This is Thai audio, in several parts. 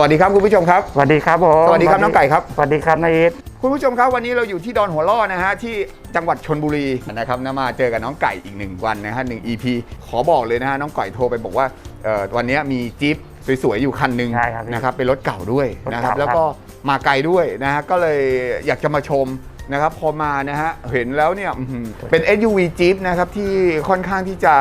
สวัสดีครับคุณผู้ชมครับ สวัสดีครับผมสวัสดีครับน้องไก่ครับ สวัสดีครับนายอิทคุณผู้ชมครับวันนี้เราอยู่ที่ดอนหัวล่อนะฮะที่จังหวัดชนบุรีนะครับนะมาเจอกับน้องไก่อีกหนึ่งวันนะฮะหนึ่ง EP ขอบอกเลยนะฮะน้องไก่โทรไปบอกว่าเอ่อวันนี้มีจี๊ปสวยๆอยู่คันหนึ่งใช่ครับนะครับเป็นรถเก่าด้วยนะครับรถเก่าแล้วก็มาไกลด้วยนะฮะก็เลยอยากจะมาชมนะครับพอมานะฮะเห็นแล้วเนี่ยอื้อหือเป็น SUV จี๊ปนะครับที่ค่อนข้างที่จะ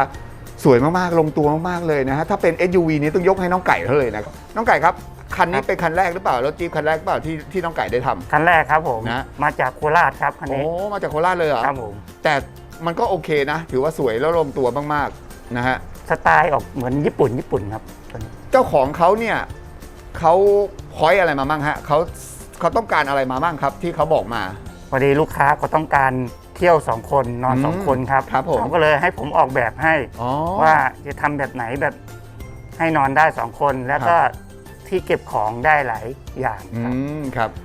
สวยมากๆลงตัวมากๆเลยนะฮะถ้าเป็น SUV นี้ต้องยกให้น้องไก่เลยนะครับน้องไก่ครับ คันนี้เป็นคันแรกหรือเปล่า รถจี๊ปคันแรกหรือเปล่าที่ที่น้องไก่ได้ทำ คันแรกครับผม นะ มาจากโคราชครับคันโอ้นี้มาจากโคราชเลยเหรอครับผม แต่มันก็โอเคนะ ถือว่าสวยแล้วลงตัวมากๆนะฮะ สไตล์ออกเหมือนญี่ปุ่นญี่ปุ่นครับตัวนี้เจ้าของเขาเนี่ยเขาพอยอะไรมาบ้างฮะเขาเขาต้องการอะไรมาบ้างครับ ที่เขาบอกมา พอดีลูกค้าก็ต้องการเที่ยวสองคนนอนอืมสองคนครับครับผมเขาก็เลยให้ผมออกแบบให้ อ๋อ ว่าจะทำแบบไหนแบบให้นอนได้สองคน แล้วก็ ที่เก็บของได้หลายอย่างอืครับม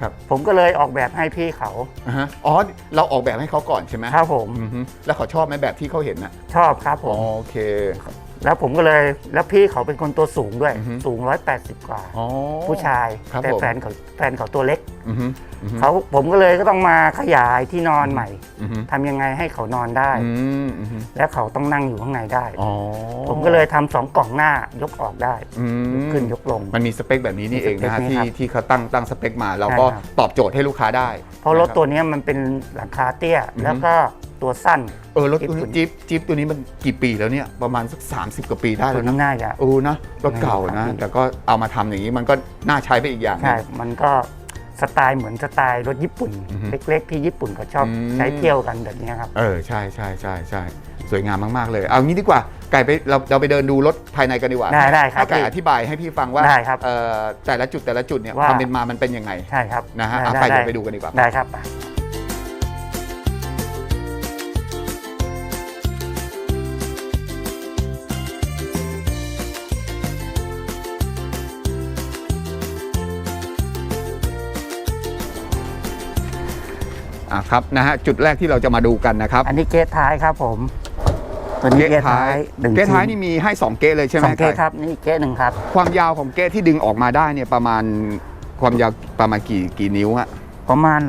ครับผมก็เลยออกแบบให้พี่เขาอ่าฮะอ๋อเราออกแบบให้เขาก่อนใช่ไหมครับผมอือฮึแล้วเขาชอบไหมแบบที่เขาเห็นนะชอบครับผมโอเค แล้วผมก็เลยแล้วพี่เขาเป็นคนตัวสูงด้วย อือฮึ สูง 180 กว่า อ๋อ ผู้ชายครับแต่ผม แฟนเขาแฟนเขาตัวเล็กอือฮึอือฮึเขาผมก็เลยก็ต้องมาขยายที่นอนใหม่อือฮึทำยังไงให้เขานอนได้ อืมอือฮึและเขาต้องนั่งอยู่ข้างในได้ อ๋อผมก็เลยทำสองกล่องหน้ายกออกได้อืม ยกขึ้นยกลง มันมีสเปคแบบนี้นี่เองนะฮะมีสเปคนี้ที่ครับที่เขาตั้งตั้งสเปคมา แล้วก็ใช่ครับ ตอบโจทย์ให้ลูกค้าได้เพราะรถนคบ ตัวเนี้ยมันเป็นหลังคาเตี้ย อือฮึ แล้วก็ ตัวสั้น เออรถตัวจิ๊นี้บจิ๊บจิ๊บตัวนี้มันกี่ปีแล้วเนี่ยประมาณสัก 30 กว่าปีได้ตัแล้ววนี้นะน่าจะโอ้นะรถเก่านะใช่แต่ก็เอามาทำอย่างนี้มันก็น่าใช้ไปอีกอย่างหนึ่ใช่งมันก็สไตล์เหมือนสไตล์รถญี่ปุ่นอือฮึเล็กๆ ที่ญี่ปุ่นเขาชอบอืมใช้เที่ยวกันแบบเนี้ยครับ เออใช่ใช่ใช่ใช่สวยงามมากๆเลย เอางี้ดีกว่าไก่ไปเราเราไปเดินดูรถภายในกันดีกว่าได้ได้ครับให้ไก่พี่อธิบายให้พี่ฟังว่าได้ครับเอ่อแต่ละจุดแต่ละจุดเนี่ยว่าความเป็นมามันเป็นยังไงใช่ครับนะฮะได้เอาได้ไปเดี๋ยวได้ไปดูกันดีกว่าได้ครับ ครับนะฮะจุดแรกที่เราจะมาดูกันนะครับ อันนี้เกตท้ายครับผมตัวนี้เกตท้ายหนึ่งเกตท้ายชิ้นี่มีให้2เกตเลยใช่ไหสมองเกตไก่ครับนี่เกตหนึ่งครับความยาวของเกตที่ดึงออกมาได้เนี่ยประมาณความยาวประมาณกี่กี่นิ้วฮะประมาณ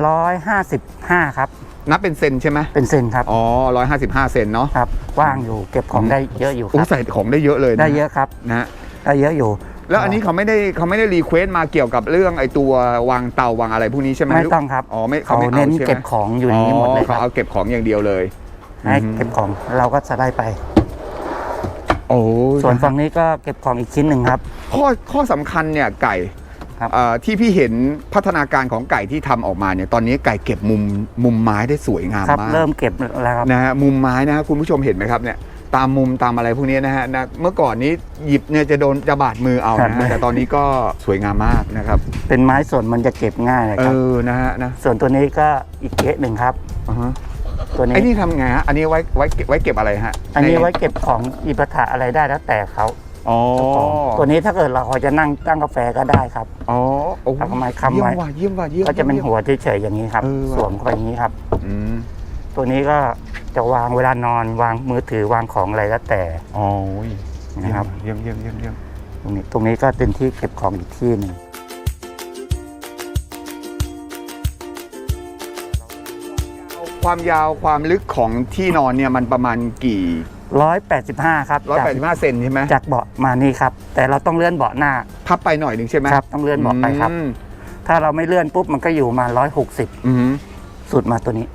155ครับนับเป็นเซนใช่ไหมเป็นเซนครับอ๋อร้อยห้าสิบห้าเซนเนาะครับกว้างอยู่เก็บของได้เยอะอยู่คโอ้รับใส่ของได้เยอะเลยนได้เยอะครับนะฮะได้เยอะอยู่ แล้วอันนี้เขาไม่ได้เขาไม่ได้รีเควสต์มาเกี่ยวกับเรื่องไอตัววางเตาวางอะไรพวกนี้ใช่ไหมไม่ต้องครับอ๋อไม่เขาไม่เน้นใช่ไหมเก็บของอยู่ในนี้หมดเลยคเขารับเอาเก็บของอย่างเดียวเลยให้เก็บของเราก็จะได้ไปโอ้ส่วนฝั่งนี้ก็เก็บของอีกชิ้นหนึ่งครับ ข้อข้อสำคัญเนี่ยไก่ครับเอ่อที่พี่เห็นพัฒนาการของไก่ที่ทำออกมาเนี่ยตอนนี้ไก่เก็บมุมมุมไม้ได้สวยงามครับมากเริ่มเก็บแล้วครับนะฮะมุมไม้นะฮะคุณผู้ชมเห็นไหมครับเนี่ย ตามมุมตามอะไรพวกนี้นะฮะนะเมื่อก่อนนี้หยิบเนี่ยจะโดนจะบาดมือเอานะครัฮะบแต่ตอนนี้ก็สวยงามมากนะครับ เป็นไม้ส่วนมันจะเก็บง่ายเลยเอครับ อนะฮะนะส่วนตัวนี้ก็อีกเกตหนึ่งครับ อ่าฮะตัวนี้ ไอ้นี่ทำไงฮะอันนี้ไว้ไว้เก็บไว้เก็บอะไรฮะอันนี้ใไว้เก็บของอิปถะอะไรได้แล้วแต่เขาอ๋อเจ้าของตัวนี้ถ้าเกิดเราจะนั่งตั้งกาแฟก็ได้ครับ อ๋อโอ้โหเอาไม้ค้ำเยี่ยไว้มว่ะเยี่ยมว่ะเยี่ยมก็จะเป็นยี่ยม หัวเฉยๆอย่างนี้ครับ เออว่ะ สวมเข้าไปอย่างนี้ครับ อืม ตัวนี้ก็จะวางเวลานอนวางมือถือวางของอะไรแล้วแต่อ๋อนะครับ เยี่ยมเยี่ยมเยี่ยมเยี่ยมตรงนี้ตรงนี้ก็เป็นที่เก็บของอีกที่หนึ่งความยาวความลึกของที่นอนเนี่ยมันประมาณกี่ร้อยแปดสิบห้าครับร้อยจากแปดสิบห้าเซนใช่ไหมจากเบาะมานี่ครับ แต่เราต้องเลื่อนเบาะหน้าพับไปหน่อยหนึ่งใช่ไหมครับ ต้องเลื่อนเบาะไปครับอืมถ้าเราไม่เลื่อนปุ๊บมันก็อยู่มาร้อยหกสิบอืมสุดมาตัวนี้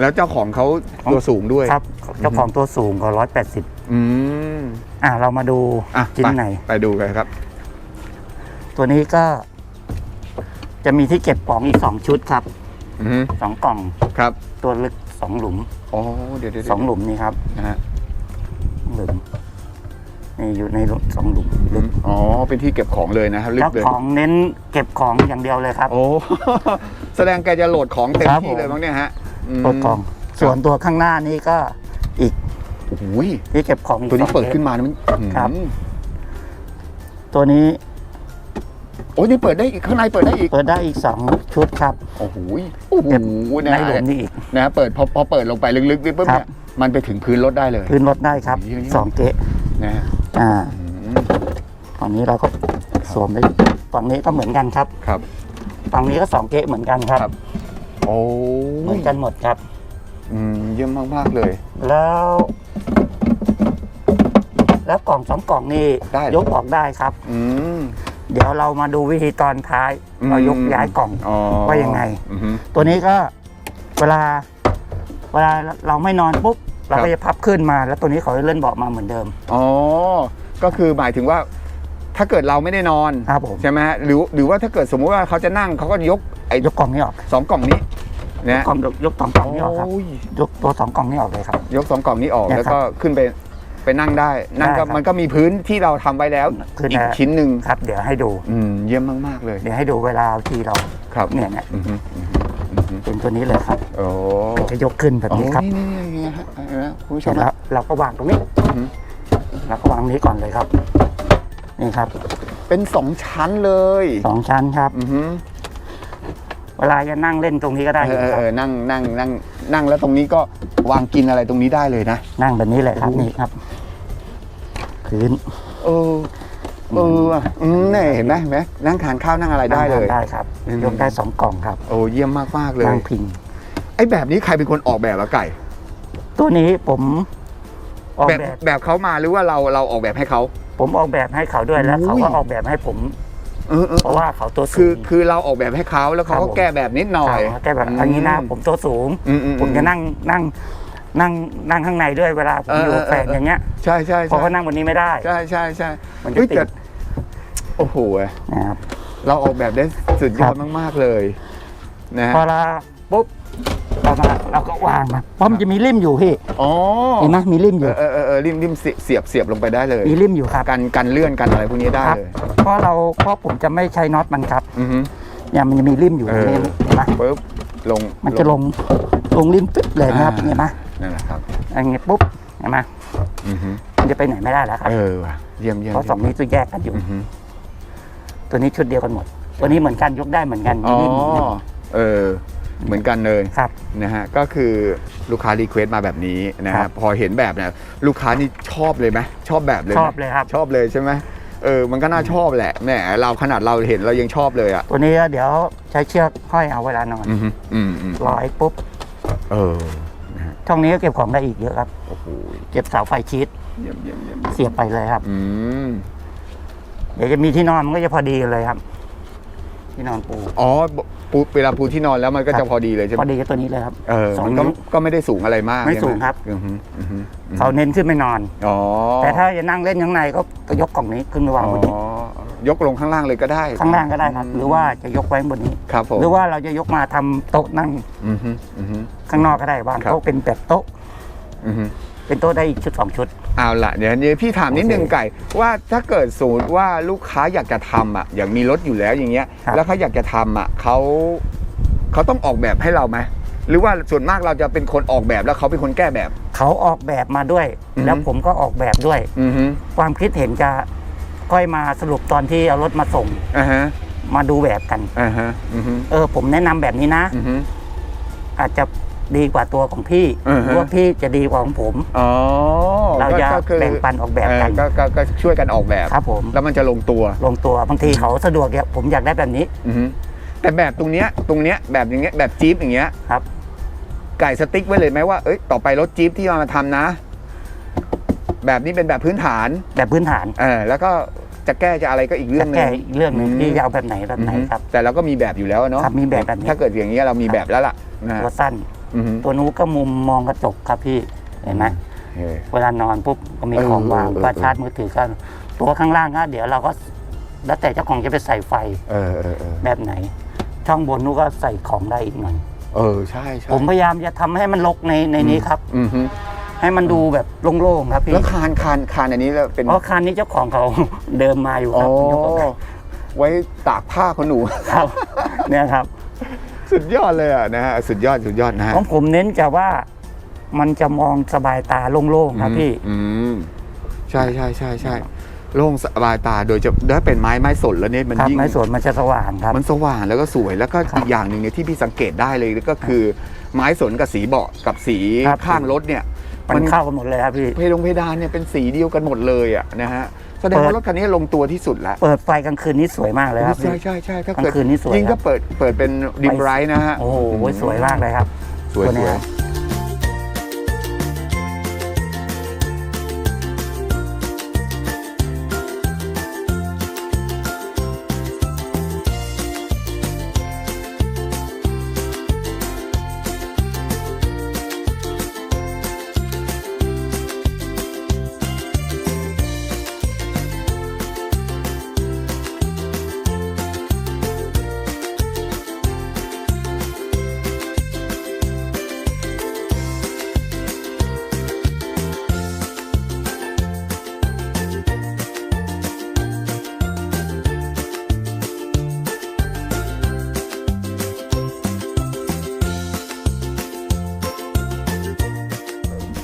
แล้วเจ้าของเขาของตัวสูงด้วย ครับ เจ้าของตัวสูงกว่าร้อยแปดสิบอืมอะเรามาดูอะชิ้นไปไหน ไปดูกันครับ ตัวนี้ก็ จะมีที่เก็บของอีกสองชุดครับอืมสองกล่องครับตัวลึกสองหลุมอ๋อเดี๋ยวเดี๋ยวสองหลุมนี่ครับนะฮะหลุมนี่อยู่ในสองหลุมลึกอ๋อเป็นที่เก็บของเลยนะครับลึกเจ้าเลยของเน้นเก็บของอย่างเดียวเลยครับ โอ้ แสดงแกจะโหลดของเต็มครับที่เลยผมมั้งเนี่ยฮะม ตัวกล่อง ส่วนตัวข้างหน้านี่ก็อีกโอ้โหที่เก็บของอีกตัวนี้สองเปิดคสขึ้นมานะมันครับอืมตัวนี้โอ้ยนี่เปิดได้อีกข้างในเปิดได้อีก เปิดได้อีกสองชุดครับ โอ้โหโอ้โหเก็บ นะในหลุมนี่อีกนะฮะเปิดพอพอเปิดลงไปลึกๆนี่ปุ๊บครัเนี่บยมันไปถึงพื้นรถได้เลย พื้นรถได้ครับเยอะๆ สองเกะนะฮะอ่าอืมตอนนี้เราก็สวมได้ฝั่งนี้ก็เหมือนกันครับ ครับ ฝั่งนี้ก็สองเกะเหมือนกันครับ ครับ โอ้เหมือนกันหมดครับ อืมเยี่ยมมากๆเลย แล้ว แล้วกล่องสองกล่องนี่ได้เหรอยกออกได้ครับ อืม เดี๋ยวเรามาดูวิธีตอนท้ายอืม เรายกย้ายกล่อง อ๋อว่ายังไง อือฮึ ตัวนี้ก็เวลา เวลาเราไม่นอนปุ๊บเราครัก็บ จะพับขึ้นมา แล้วตัวนี้เขาจะเลื่อนเบาะมาเหมือนเดิมอ๋อ ก็คือหมายถึงว่าถ้าเกิดเราไม่ได้นอน ครับผมใช่ไหมฮะหรือหรือว่าถ้าเกิดสมมุติว่าเขาจะนั่งเขาก็ยกไอ้ยกกล่องนี้ออก สองกล่องนี้ นะ กล่องยกสองกล่องนี้ออกครับโอ้ยยกตัวสองกล่องนี้ออกเลยครับ ยกสองกล่องนี้ออกเนี่ยแล้วก็ขึ้นไปไปนั่งได้ นั่งได้ก็ครับ มันก็มีพื้นที่เราทำไว้แล้วคืออีกนะชิ้นหนึ่งครับ เดี๋ยวให้ดู อืมเยี่ยมมากๆเลยเดี๋ยวให้ดูเวลาที่เราครับเนี่ยเนี่ยอือฮึอือฮึอือฮึเป็นตัวนี้เลยครับโอ้จะยกขึ้นแบบโอ้นี้ครับนี่นี่นี่ฮะเห็นไหมคุณผู้เสชร็มจแล้วเราก็วางตรงนี้อือฮึเราก็วางตรงนี้ก่อนเลยครับ นี่ครับเป็นสองชั้นเลยสองชั้นครับ อือฮึ เวลาจะนั่งเล่นตรงนี้ก็ได้เออยู่อเออครัเอบอนั่งนั่งนั่งนั่งแล้วตรงนี้ก็วางกินอะไรตรงนี้ได้เลยนะนั่งแบบนี้เลยครับโอ้โหนี่ครับพื้นเออเออว่ะอืมเนี่ยเห็นไหมเห็นไหมนั่งทานข้าวนั่งอะไรได้เลยนั่งได้ครับอืมยกได้สองกล่องครับโอ้เยี่ยมมากมากๆเลยนั่งพิงไอ้แบบนี้ใครเป็นคนออกแบบอะไก่ ตัวนี้ผมออกแบบแบบแบบเขามาหรือว่าเราเราออกแบบให้เขาผมออกแบบให้เขาด้วยแล้วอุ้ยเขาก็ออกแบบให้ผม เออเออเพราะว่าเขาตัวสูคือง คือเราออกแบบให้เขาแล้วเขาครับก็ผม แก้แบบนิดหน่อยเขาแก้แบบอันนี้หน้าผมตัวสูง อืมอืผมจะนั่งนั่งนั่งนั่งข้างในด้วยเวลาผมเอออยู่กับเออแฟนอย่างเงี้ยใช่ใช่เพราะใช่เขานั่งบนนี้ไม่ได้ ใช่ใช่ใช่มันจะเฮ้ยติแต่ดโอ้โหนะครับ เราออกแบบได้สุดยอดครับมาก ๆ เลยนะฮะ พอเราปุ๊บ เรามาเราก็วางมาเพราะมันจะมีริมอยู่พี่อ๋อเห็นไหมมีริมอเอยู่อเออเออเออริมริมเสียเสียบเสียบลงไปได้เลย มีริมอยู่ครับกันกันเลื่อนกันอะไรพวกนี้ได้ครับเลยเพราะเราเพราะผมจะไม่ใช้น็อตมันครับอือฮึเนี่ยมันจะมีริมอยู่เออนี่เห็นไหมปุ๊บลงมันจะลงลงริมตึ๊บเลยนะครับอ่าเห็นไหมนั่นแหละครับอย่างเงี้ยปุ๊บเห็นไหมอือฮึมันจะไปไหนไม่ได้แล้วครับเออว่ะเยี่ยมเยี่ยมเพราะสองนี้ตัวแยกกันอยู่อือฮึตัวนี้ชุดเดียวกันหมด ตัวนี้เหมือนกันยกได้เหมือนกันอ๋อมีริมเหมือนกันเออ เหมือนกันเลยครับนะฮะก็คือลูกค้ารีเควสต์มาแบบนี้นะครัฮะบพอเห็นแบบเนี่ยลูกค้านี่ชอบเลยไหมชอบแบบเลยไหชมอบเลยครับ ชอบเลยใช่ไหมเออมันก็น่าชอบแหละแหมเราขนาดเราเห็นเรายังชอบเลยอะตัวนี้เดี๋ยวใช้เชือกห้อยเอาเวลานอนอืมฮึอืมอืมร้อยปุ๊บเออนะฮะช่องนี้ก็เก็บของได้อีกเยอะครับ โอ้โหเก็บเสาไฟชีตเยี่ยมเยี่ยมเยี่ยมเสียบไปเลยครับ อืมเดี๋ยวจะมีที่นอนมันก็จะพอดีกันเลยครับ ที่นอนปูอ๋อ ปูเวลาปูที่นอนแล้วมันก็ครัจะบพอดีเลยใช่ไหพมอดีกับตัวนี้เลยครับเออสองมันก็นิ้ว ก็ไม่ได้สูงอะไรมากไม่ใช่หสูงครับ อืมฮึอืมฮึอืมเขาเน้นขึ้นไม่นอน อ๋อแต่ถ้าจะนั่งเล่นข้างในก็ก็ยกกล่องนี้ขึ้นไปวางบนนี้อ๋อยกลงข้างล่างเลยก็ได้ข้างล่างก็ได้ครับ หรือว่าจะยกไว้บนนี้ ครับผมหรือว่าเราจะยกมาทำโต๊ะนั่งอืมฮึอืมฮึ ข้างนอกก็ได้วางครับ โต๊ะเป็นแบบโต๊ะ อืมฮึเป็นโต๊ะได้อีกชุดสองชุด เอาละเดี๋ยวนี้พี่ถามนิดนึงโอเคไก่ ว่าถ้าเกิดสูตรว่าลูกค้าอยากจะทำอะอย่างมีรถอยู่แล้วอย่างเงี้ยครับแล้วเขาอยากจะทำอะเขาเขาต้องออกแบบให้เราไหมหรือว่าส่วนมากเราจะเป็นคนออกแบบแล้วเขาเป็นคนแก้แบบ เขาออกแบบมาด้วยอือฮึแล้วผมก็ออกแบบด้วยอือฮึความคิดเห็นจะค่อยมาสรุปตอนที่เอารถมาส่งอ่าฮะมาดูแบบกันอ่าฮะอือฮึเออผมแนะนำแบบนี้นะอือฮึอาจจะ ดีกว่าตัวของพี่อือฮะหรือว่าพี่จะดีกว่าของผม อ๋อเราจะก็คือแบ่งปันออกแบบกัน เออก็ก็ช่วยกันออกแบบ ครับผมแล้วมันจะลงตัวลงตัวบางทีเขาสะดวกเนี่ยผมอยากได้แบบนี้อือฮึแต่แบบตรงเนี้ยตรงเนี้ยแบบอย่างเงี้ยแบบจี๊ปอย่างเงี้ยครับ ไก่สติ๊กไว้เลยไหมว่าเอ้ยต่อไปรถจี๊ปที่มาทำนะ แบบนี้เป็นแบบพื้นฐานแบบพื้นฐานเออแล้วก็จะแก้จะอะไรก็อีกเรื่อจะงหนึงแก้อีกเรื่องหนึ่งอืม ที่จะเอาแบบไหนแบบไหนอือฮึครับ แต่เราก็มีแบบอยู่แล้วเนาะครับมีแบบแบบนี้ถ้าเกิดอย่างนี้ยเรามีแบบแล้วล่ะนะฮะตัวสั้น อือฮึตัวนู้นก็มุมมองกระจกครับพี่เห็นไหมเออ เวลานอนปุ๊บก็มีเออของวางเออก็เออชาร์จมือถือก็ตัวข้างล่างก็เดี๋ยวเราก็แล้วแต่เจ้าของจะไปใส่ไฟเออเออเออแบบไหน ช่องบนนู้นก็ใส่ของได้อีกหน่อย เออใช่ใช่ผมพยายามจะทำให้มันลกในในนี้ครับ อือฮึให้มันดูแบบโล่งๆครับพี่แล้วคานคานคานอันนี้แล้วเป็น เพราะคันนี้เจ้าของเขา เดิมมาอยู่คอ๋อ รับยกออกได้ไว้ตากผ้าคนหนู ครับ เนี่ยครับ สุดยอดเลยอะนะฮะสุดยอดสุดยอดนะฮะของผมเน้นจะว่ามันจะมองสบายตาโล่งๆครับพี่ อืมใช่ใช่ใช่ใช่โล่งสบายตาโดยจะถ้าเป็นไม้ไม้สนแล้วเนี่ยมันครับยิ่งไม้สวนมันจะสว่างครับ มันสว่างแล้วก็สวยแล้วก็ครับอีกอย่างหนึ่งเนี่ยที่พี่สังเกตได้เลยก็คือ ไม้สนกับสีเบาะกับสีครับข้างรถเนี่ย มันเข้ากันหมดเลยครับพี่เพลงเพดานเนี่ยเป็นสีเดียวกันหมดเลยอะนะฮะสแส ดงว่ารถคันนี้ลงตัวที่สุดแล้วเปิดไฟกลางคืนนี้สวยมากเลยครับใช่พี่ใช่ใช่ถ้ากลางเกิดคืนนี่สวยยิ่งครัถ้าบเปิดเปิดเป็นดิมไรท์นะฮะโอ้โหสวยมากเลยครับ สวยตัวสเนี้วย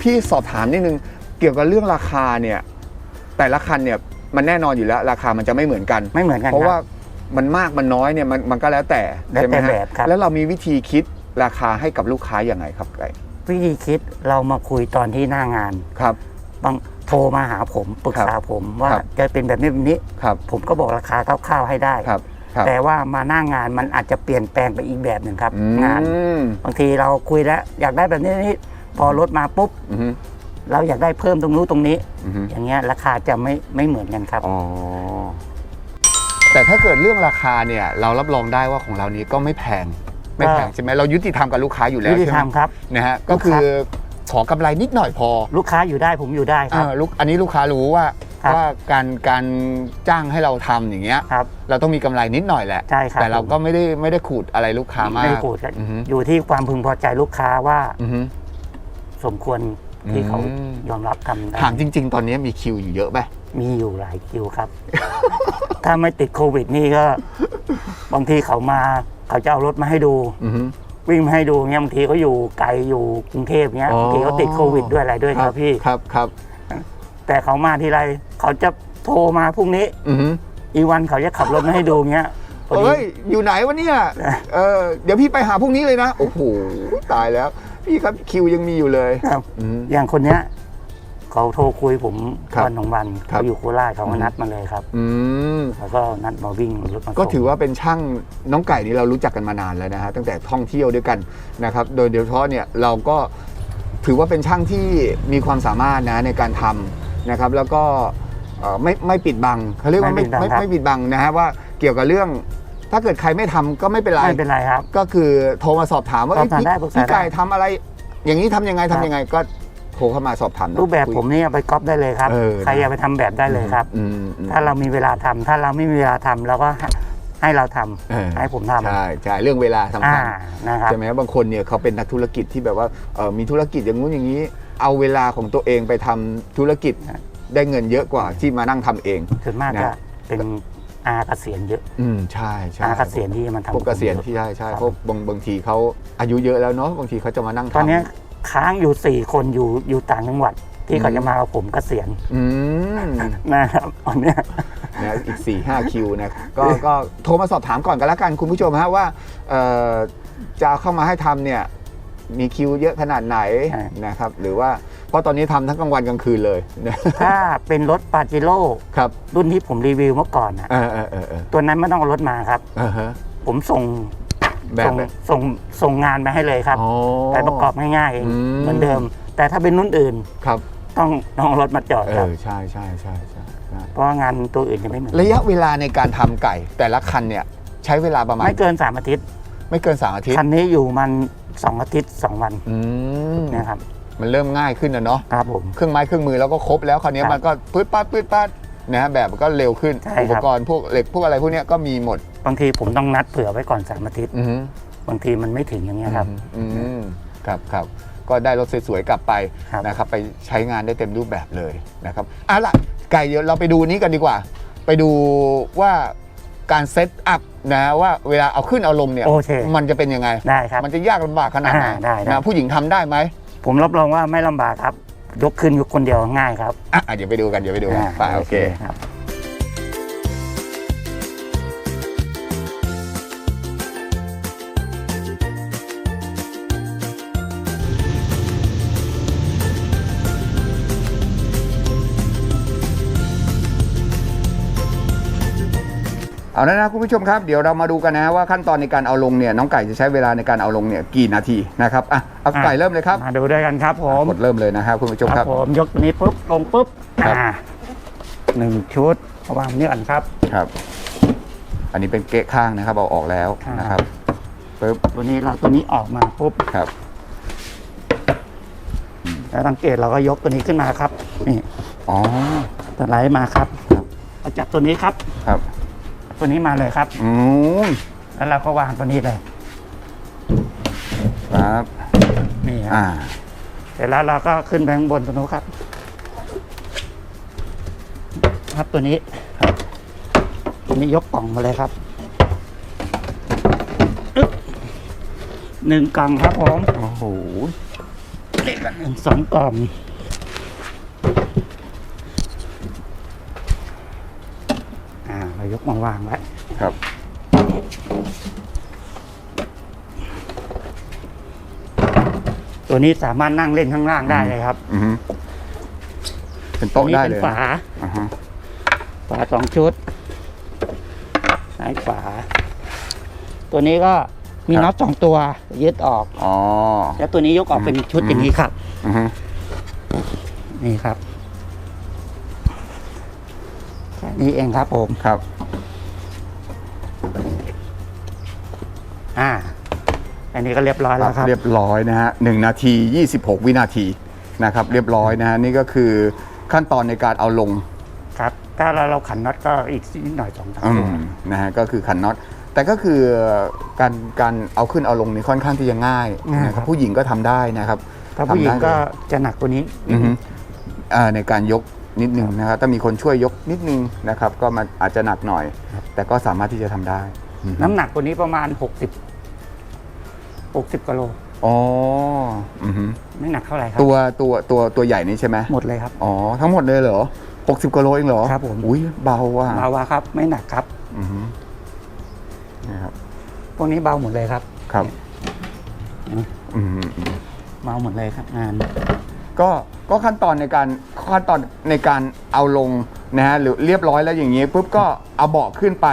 พี่สอบถามนิดนึงเกี่ยวกับเรื่องราคาเนี่ย แต่ละคันเนี่ยมันแน่นอนอยู่แล้ว ราคามันจะไม่เหมือนกัน ไม่เหมือนกันเพราะคว่ารับมันมากมันน้อยเนี่ยมันมันก็แล้วแต่แล้วใช่ไหมแต่ฮะแบบครับแล้วเรามีวิธีคิดราคาให้กับลูกค้าอย่างไงครับไก่วิธีคิดเรามาคุยตอนที่หน้างานครับบางโทรมาหาผมปรึกษาผมว่าครับจะเป็นแบบนี้แบบนี้ครับผมก็บอกราคาคร่าวๆให้ได้ครับครับแต่ว่ามาหน้างานมันอาจจะเปลี่ยนแปลงไปอีกแบบหนึ่งครับอืงานมบางทีเราคุยแล้วอยากได้แบบนี้นี่ พอรถมาปุ๊บอือฮึเราอยากได้เพิ่มตรงนู้นตรงนี้ อือฮึอย่างเงี้ยราคาจะไม่ไม่เหมือนกันครับ อ๋อแต่ถ้าเกิดเรื่องราคาเนี่ยเรารับรองได้ว่าของเรานี้ก็ไม่แพงไม่แพงใช่ไหมเรายุติธรรมกับลูกค้าอยู่แล้วยุติใช่ธไหรมรมครับ นะฮะก็คือขอกำไรนิดหน่อยพอ ลูกค้าอยู่ได้ผมอยู่ได้ครับ อ่าลูกอันนี้ลูกค้ารู้ว่าครับ ว่าการการจ้างให้เราทำอย่างเงี้ย ครับ เราต้องมีกำไรนิดหน่อยแหละ ใช่ครับแต่เราก็ไม่ได้ไม่ได้ขูดอะไรลูกค้ามากไม่ขูดครับอือฮึอยู่ที่ความพึงพอใจลูกค้าว่า อือฮึ สมควรที่อืมเขายอมรับทำได้ถามจริง ๆ ตอนนี้มีคิวอยู่เยอะไหมมีอยู่หลายคิวครับ ถ้าไม่ติดโควิดนี่ก็ บางทีเขามาเขาจะเอารถมาให้ดูอือฮึวิ่งมาให้ดูเงี้ยบางทีเขาอยู่ไกลอยู่กรุงเทพเงี้ยอ๋อบางทีเขาติดโควิดด้วยอะไรด้วยครับพี่ครับครับ แต่เขามาทีไรเขาจะโทรมาพรุ่งนี้อือฮึอีกวันเขาจะขับรถมาให้ดูเงี้ยพอดีเอ้ย อยู่ไหนวะเนี่ยเออเดี๋ยวพี่ไปหาพรุ่งนี้เลยนะ โอ้โห ตายแล้ว พี่ครับคิวยังมีอยู่เลยครับ อืม อย่างคนเนี้ยเขาโทรคุยผมครับวันของวันครับ เขาอยู่โคราชเขาอืมามนัดมาเลยครับอืม แล้วก็นัดมาวิ่งรถมาส่งก็ถือว่าเป็นช่างน้องไก่นี่เรารู้จักกันมานานแล้วนะฮะตั้งแต่ท่องเที่ยวด้วยกันนะครับโดยโดยเฉพาะเนี่ยเราก็ถือว่าเป็นช่างที่มีความสามารถนะในการทำนะครับ แล้วก็เอ่อไม่ไม่ปิดบังเขาเรียกว่าไม่ไม่ไม่ปิดบังนะฮะว่าเกี่ยวกับเรื่อง ถ้าเกิดใครไม่ทำก็ไม่เป็นไร ไม่เป็นไรครับ ก็คือโทรมาสอบถามว่าสอบถามเอ้ยได้พี่ปรึกษาพี่ไก่ได้ ทำอะไร อย่างนี้ทำยังไงครัทำบยังไงก็โทรเข้ามาสอบถามนะรูปแบบคุย ผมนี่เอาไปก๊อปได้เลยครับ เออ ใครอยากไปทำแบบได้เลยครับ อืมอืม ถ้าเรามีเวลาทำถ้าเราไม่มีเวลาทำเราก็ให้ให้เราทำเออ ให้ผมทำใช่ใช่เรื่องเวลาสำอ่าคัญนะครับ ใช่ไหมบางคนเนี่ยเขาเป็นนักธุรกิจที่แบบว่าเอ่อมีธุรกิจอย่างงู้นอย่างนี้ เอาเวลาของตัวเองไปทำธุรกิจได้เงินเยอะกว่าที่มานั่งทำเอง ส่วนมากนะจะเป็น อาเกษียณเยอะอืมใช่ใช่อาเกษียณที่มันทำพวกเกษียณผมที่เยอะใช่ใช่ครับเพราะบางบางทีเขาอายุเยอะแล้วเนาะบางทีเขาจะมานั่งตอนทำเนี้ยค้างอยู่สี่คนอยู่อยู่ต่างจังหวัด ที่เขาอืมจะมากับผมเกษียณอืมนะครับตอนเนี้ยนะอีก4ี่ห้าคิวนะก็ก็โทรมาสอบถามก่อนกันแล้วกันคุณผู้ชมฮะว่าเอ่อจะเข้ามาให้ทำเนี่ย มีคิวเยอะขนาดไหนใช่ นะครับ หรือว่าเพราะตอนนี้ทำทั้งกลางวันกลางคืนเลยนะถ้าเป็นรถปาจิโร่ครับรุ่นที่ผมรีวิวเมื่อก่อนนะเออเออเออเออตัวนั้นไม่ต้องเอารถมาครับ อ่าฮะผมส่งแบบส่งแบบส่งส่งงานไปให้เลยครับ อ๋อ ไปประกอบง่ายๆเองอืม เหมือนเดิม แต่ถ้าเป็นรุ่นอื่นครับต้องต้องเอารถมาจอดเอครับ อใช่ใช่ใช่ใช่ใช่เพราะว่างานตัวอื่นจะไม่เหมือนระยะเวลาในการทำไก่แต่ละคันเนี่ย ใช้เวลาประมาณไม่เกินสามอาทิตย์ ไม่เกินสามอาทิตย์ คันนี้อยู่มัน สองอาทิตย์สองวันอืมนะครับมันเริ่มง่ายขึ้นนะเนาะครับผม เครื่องไม้เครื่องมือเราก็ครบแล้วคราวนี้ครับมันก็ปื๊ดปัดปื๊ดปัดนะฮะแบบมันก็เร็วขึ้นใช่ครับ อุปกรณ์พวกเหล็กพวกอะไรพวกเนี้ยก็มีหมดบางทีผมต้องนัดเผื่อไว้ก่อนสามอาทิตย์อือฮึ บางทีมันไม่ถึงอย่างเงี้ยครับ อืมครับครับก็ได้รถสวยๆกลับไปครับ นะครับ ไปใช้งานได้เต็มรูปแบบเลยนะครับอะล่ะไก่เดี๋ยวเราไปดูนี้กันดีกว่า ไปดูว่า การเซตอัพนะว่าเวลาเอาขึ้นเอาลงเนี่ย โอเค มันจะเป็นยังไง ได้ครับ มันจะยากลำบากขนาดไหนอ่าได้ได้ นะผู้หญิงทำได้ไหมผมรับรองว่าไม่ลำบากครับ ยกขึ้นยกคนเดียวง่ายครับอะเดี๋ยวไปดูกันเดี๋ยวไปดูกันไปโอเค ครับ เอาแล้วนะคุณผู้ชมครับเดี๋ยวเรามาดูกันนะว่าขั้นตอนในการเอาลงเนี่ยน้องไก่จะใช้เวลาในการเอาลงเนี่ยกี่นาทีนะครับอะเอาไก่เริ่มเลยครับมาดูด้วยกันครับผมกดเริ่มเลยนะครับคุณผู้ชมครับผมยกตัวนี้ปุ๊บลงปุ๊บครับอ่าหนึ่งชุดวางนี่ก่อนครับ ครับ อันนี้เป็นเกะข้างนะครับเอาออกแล้วครับ นะครับปึ๊บตัวนี้เราตัวนี้ออกมาปุ๊บครับแล้วสังเกตเราก็ยกตัวนี้ขึ้นมาครับนี่อ๋อสไลด์มาครับครับเราจับตัวนี้ครับ ครับ ตัวนี้มาเลยครับ อืมแล้วเราก็วางตัวนี้เลยครับนี่ครับอ่าเสร็จแล้วเราก็ขึ้นไปข้างบนตัวนู้นครับ ครับตัวนี้ตัวนี้ยกกล่องมาเลยครับอึ๊บหนึ่งกล่องครับผมโอ้โห หนึ่งสองกล่องอ่า เรายกมาวางไว้ครับ ตัวนี้สามารถนั่งเล่นข้างล่างได้เลยครับอือฮึเป็นตัวโต๊ะนี้ได้เป็นเลยฝาอ่าฮะฝาสองชุดซ้ายฝาตัวนี้ก็มีน็อตสองตัว ยึดออก อ๋อ แล้วตัวนี้ยกออกเป็นชุดอย่างนี้ครับอือฮึนี่ครับแค่นี้เองครับผม ครับ อ่า อันนี้ก็เรียบร้อยแล้วครับ เรียบร้อยนะฮะหนึ่งนาที 26 วินาทีนะครับ เรียบร้อยนะฮะนี่ก็คือขั้นตอนในการเอาลงครับ ถ้าเราเราขันน็อตก็อีกนิดหน่อยสองสามอืตัวมนะฮะก็คือขันน็อตแต่ก็คือการการเอาขึ้นเอาลงนี่ค่อนข้างที่จะง่ายนะครับผู้หญิงก็ทำได้นะครับถ้าผู้หญิงทำได้ก็เลยจะหนักกว่านี้อือฮึอ่าในการยกนิดนึงนะครับถ้ามีคนช่วยยกนิดนึงนะครับ ก็มันอาจจะหนักหน่อย แต่ก็สามารถที่จะทำได้อือฮึน้ำหนักกว่านี้ประมาณห กสิบหกสิบกิโลอ๋ออือฮึไม่หนักเท่าไหร่ครับ ตัวตัวตัวตัวใหญ่นี่ใช่ไหมหมดเลยครับ อ๋อทั้งหมดเลยเหรอ 60กิโลเองเหรอครับผม อุ้ยเบาว่ะเบาวาครับ ไม่หนักครับ อือฮึนะครับพวกนี้เบาหมดเลยครับครับอืมอืมอืมอืมเบาหมดเลยครับงานก็ก็ขั้นตอนในการขั้นตอนในการเอาลงนะฮะหรือเรียบร้อยแล้วอย่างนี้ปุ๊บก็เอาเบาะขึ้นไป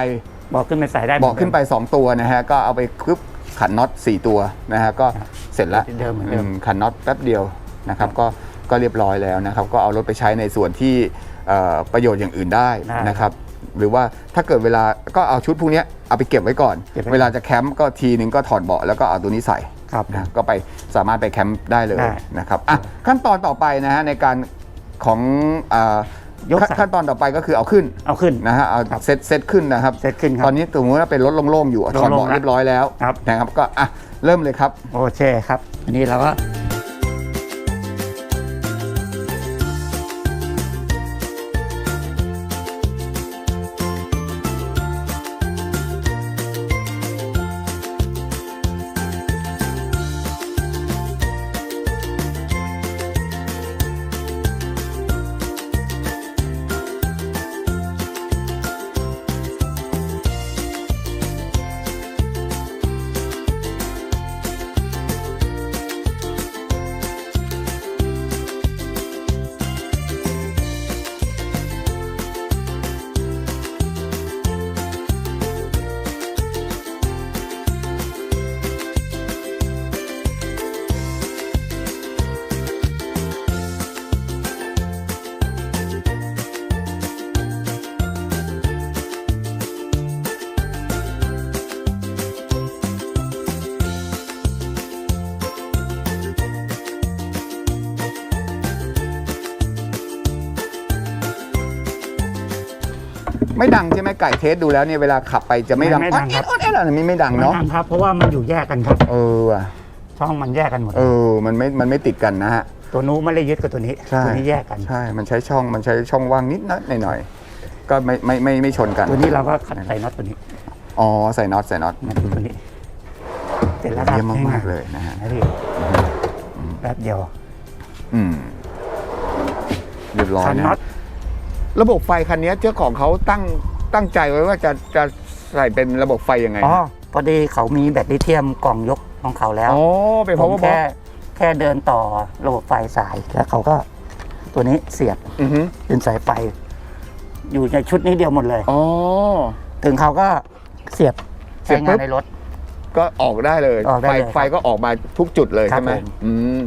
บอกขึ้นไปใส่ได้หมดเบาะขึ้นไป 2 ตัวนะฮะ ก็เอาไปปึ๊บ ขันน็อต4ตัวนะฮะก็ครับเสร็จแล้วเดิมเหมือนเดิมอืมขันน็อตแป๊บเดียวนะครับก็ก็เรียบร้อยแล้วนะครับ ก็เอารถไปใช้ในส่วนที่เอ่อประโยชน์อย่างอื่นได้ได้นะครับหรือว่าถ้าเกิดเวลาก็เอาชุดพวกเนี้ยเอาไปเก็บไว้ก่อนเก็บไว้เวลาจะแคมป์ก็ทีนึงก็ถอดเบาะแล้วก็เอาตัวนี้ใส่ครับนะก็ไปสามารถไปแคมป์ได้เลยได้นะครับอะขั้นตอนต่อไปนะฮะในการของอา ยกขั้นใส่ขั้นตอนต่อไปก็คือเอาขึ้นเอาขึ้นนะฮะเอาครับเซตเซตขึ้นนะครับเสร็จขึ้นคตรัอบนนี้สมมติว่าเป็นรถโล่งๆอยู่ถอดโล่งๆเบาะแล้วเรียบร้อยแล้วครับนะครับก็อะเริ่มเลยครับโอเคครับอันนี้เราก็ ไม่ดังใช่ไหมไก่เทสดูแล้วเนี่ยเวลาขับไปจะไม่ดังไม่ดังครับ อ๊อดเอ๊ะอ๊อดเอ๊ะอะไรไม่ดังไม่เนาะทำครับ เพราะว่ามันอยู่แยกกันครับ เออว่ะช่องมันแยกกันหมด เออ มันไม่ มันไม่ติดกันนะฮะ ตัวนู้นไม่ได้ยึดกับตัวนี้ ใช่ตัวนี้แยกกัน ใช่ มันใช้ช่อง มันใช้ช่องว่างนิดนิดหน่อยๆก็ไม่ไม่ไม่ไม่ชนกัน ตัวนี้เราก็ขัดใส่น็อตตัวนี้อ๋อ ใส่น็อตใส่น็อตน็อตตัวนี้ เสร็จแล้วครับเยี่ยมมากๆเลยนะฮะ นะพี่แป๊บเดียวอืมเรียบร้อยขันนะน็อต ระบบไฟคันนี้เจ้าของเขาตั้งตั้งใจไว้ว่าจะจะใส่เป็นระบบไฟยังไงอ๋อพอดีเขามีแบตลิเทียมกล่องยกของเขาแล้วอ๋อเป็นผเพราะมว่าแค่แค่เดินต่อระบบไฟสายแล้วเขาก็ ตัวนี้เสียบอือฮึเป็นสายไฟ อยู่ในชุดนี้เดียวหมดเลยอ๋อถึงเขาก็เสียบเสียใช้บปุ๊งานบในรถ ก็ออกได้เลยออกได้ไฟเลยครับไฟก็ออกมาทุกจุดเลยครับใช่ไหมผมอืม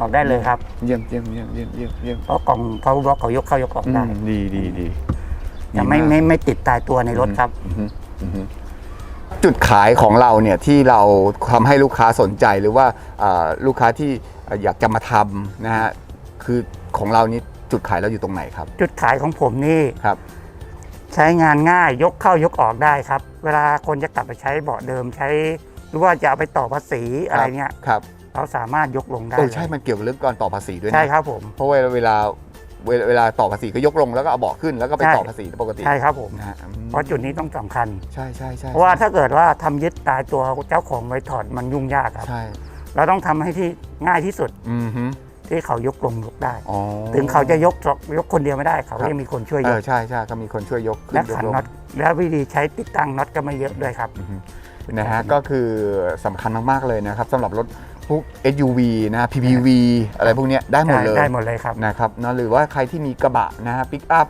ออกได้เลยครับเยี่ยมเยี่ยมเยี่ยมเยี่ยมเยี่ยมเยี่ยมเพราะกล่องเขาบล็อกเขายกเข้ายกออกอืได้มดีดีดีจะไม่ดีากไม่ไม่ติดตายตัวในรถครับ อือฮึอือฮึจุดขายของเราเนี่ยที่เราทำให้ลูกค้าสนใจหรือว่าเอ่อลูกค้าที่อยากจะมาทำนะฮะคือของเรานี่จุดขายเราอยู่ตรงไหนครับจุดขายของผมนี่ครับ ใช้งานง่ายยกเข้ายกออกได้ครับ เวลาคนจะกลับไปใช้เบาะเดิมใช้ หรือว่าจะเอาไปต่อภาษีอะไรเงี้ยครับ เราสามารถยกลงได้เออใช่เลยมันเกี่ยวกับเรื่องการต่อภาษีด้วยนะใช่ครับผม เพราะว่าเวลาเวลาเวลาต่อภาษีก็ยกลงแล้วก็เอาเบาะขึ้นแล้วก็ไปใช่ต่อภาษีปกติใช่ครับผมนะฮะอืมเพราะจุดนี้ต้องสำคัญใช่ใช่ใช่เพราะว่าถ้าเกิดว่าทำยึดตายตัวเจ้าของไว้ถอดมันยุ่งยากครับใช่เราต้องทำให้ที่ง่ายที่สุดอือฮึที่เขายกลงยกได้อ๋อถึงเขาจะยกยกคนเดียวไม่ได้ เขาครับยังมีคนช่วยเอยกอใช่ใช่ก็มีคนช่วยยกขึ้และนยกขันลงน็อตและวิธีใช้ติดตั้งน็อตก็ไม่เยอะด้วยครับอือฮึนะฮะก็คือสำคัญมากๆเลยนะครับสำหรับรถ พวก SUV นะ PPV อะไรพวกเนี้ยได้หมดเลยได้หมดเลยครับนะครับเนอะหรือว่าใครที่มีกระบะนะฮะปิกอัพ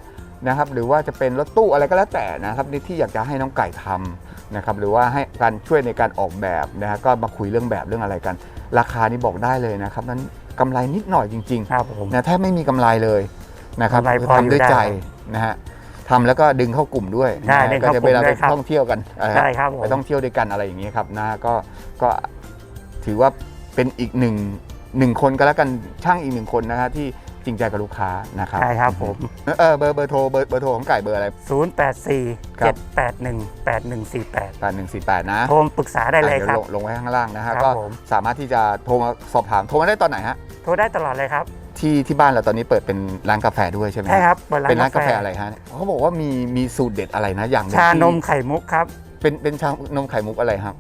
นะครับหรือว่าจะเป็นรถตู้อะไรก็แล้วแต่นะครับที่ที่อยากจะให้น้องไก่ทำนะครับหรือว่าให้การช่วยในการออกแบบนะฮะก็มาคุยเรื่องแบบเรื่องอะไรกัน ราคานี่บอกได้เลยนะครับนั้นกำไรนิดหน่อยจริงครับผมๆนะแทบไม่มีกำไรเลยนะครับกำไรคือพออยู่ทำด้วยได้ใจนะฮะทำแล้วก็ดึงเข้ากลุ่มด้วยได้นะฮะดึงก็เข้าจะกลุ่เวมลาด้ไปวยครับท่องเที่ยวกันเออได้ครับผมไปท่องเที่ยวด้วยกันอะไรอย่างเงี้ยครับนะก็ก็ถือว่า เป็นอีกหนึ่งหนึ่งคนก็แล้วกันช่างอีกหนึ่งคนนะฮะที่จริงใจกับลูกค้านะครับใช่ครับผม เออเบอร์เบอร์โทรเบอร์เบอร์โทรของไก่เบอร์อะไร 084 ครับ 781 8148 8148นะโทรมาปรึกษาได้เลยอะครับวลงลงไว้ข้างล่างนะฮะครับก็ผม สามารถที่จะโทรมาสอบถามโทรมาได้ตอนไหนฮะโทรได้ตลอดเลยครับ ที่ที่บ้านเราตอนนี้เปิดเป็นร้านกาแฟด้วยใช่ไหมใช่ครับเปิดเป็นร้านกาแฟอะไรฮะเขาบอกว่ามีมีสูตรเด็ดอะไรนะอย่างหงชานมที่ไข่มุกครับ เป็นเป็นชานมไข่มุกอะไรครับ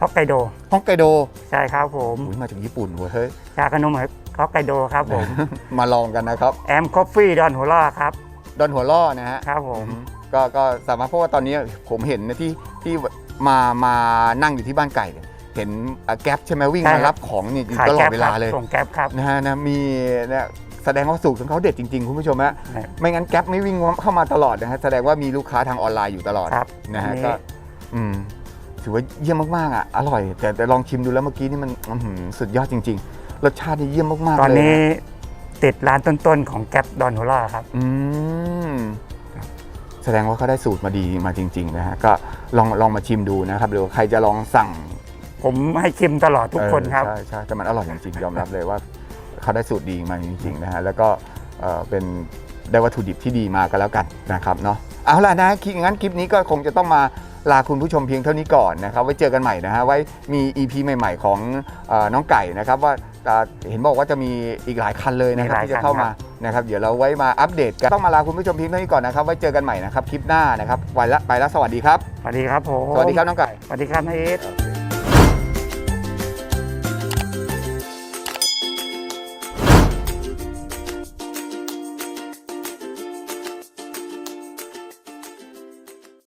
ฮอกไกโดฮอกไกโดใช่ครับผมอุ๊ยมาจากญี่ปุ่นเว้ยเฮ้ยชาขนมฮอกไกโดครับผม มาลองกันนะครับแอมคอฟฟี่ดอนหัวล่อครับดอนหัวล่อนะฮะครับผมอืมก็ก็สามารถเพราะว่าตอนนี้ผมเห็นนะที่ที่มามานั่งอยู่ที่บ้านไก่เนี่ยเห็นอะแก๊ปใช่ไหมวิ่งใช่มาครับรับของนี่อยู่ขายตลอแก๊ดปเวคลารับเลยส่งแก๊ปครับนะฮะนะมีเนี่ยแสดงว่าสูตรของเขาเด็ดจริง ๆ คุณผู้ชมฮะครับไม่งั้นแก๊ปไม่วิ่งเข้ามาตลอดนะฮะแสดงว่ามีลูกค้าทางออนไลน์อยู่ตลอดครับนะฮะอันนี้ก็อืม ถือว่าเยี่ยมมากๆอะอร่อย แต่แต่ลองชิมดูแล้วเมื่อกี้นี่มันอื้อหือสุดยอดจริง ๆ รสชาตินี่เยี่ยมมากๆตอนเลยนี้นะติดร้านต้นๆของแก๊ปดอนหัวล่อครับ อืมแสดงว่าเขาได้สูตรมาดีมาจริง ๆ นะฮะก็ลองลองมาชิมดูนะครับหรือว่าใครจะลองสั่ง ผมให้ชิมตลอดทุกคนครับ เออใช่ใช่แต่มันอร่อยจริงๆยอมรับเลยว่าเขาได้สูตรดีมาจริงๆนะฮะแล้วก็เอ่อเป็นได้วัตถุดิบที่ดีมาก็แล้วกันนะครับเนาะ เอาล่ะนะคลิปงั้นคลิปนี้ก็คงจะต้องมาลาคุณผู้ชมเพียงเท่านี้ก่อนนะครับ ไว้เจอกันใหม่นะฮะ ไว้มี EP ใหม่ ๆ ของเออน้องไก่นะครับ ว่าเอ่อเห็นบอกว่าจะมีอีกหลายคันเลยนะครับมีหลายที่จะเข้ามานะครับ เดี๋ยวเราไว้มาอัปเดตกันต้องมาลาคุณผู้ชมเพียงเท่านี้ก่อนนะครับ ไว้เจอกันใหม่นะครับคลิปหน้านะครับไปละไปละสวัสดีครับ สวัสดีครับผม สวัสดีครับน้องไก่ สวัสดีครับนายเอสโอเค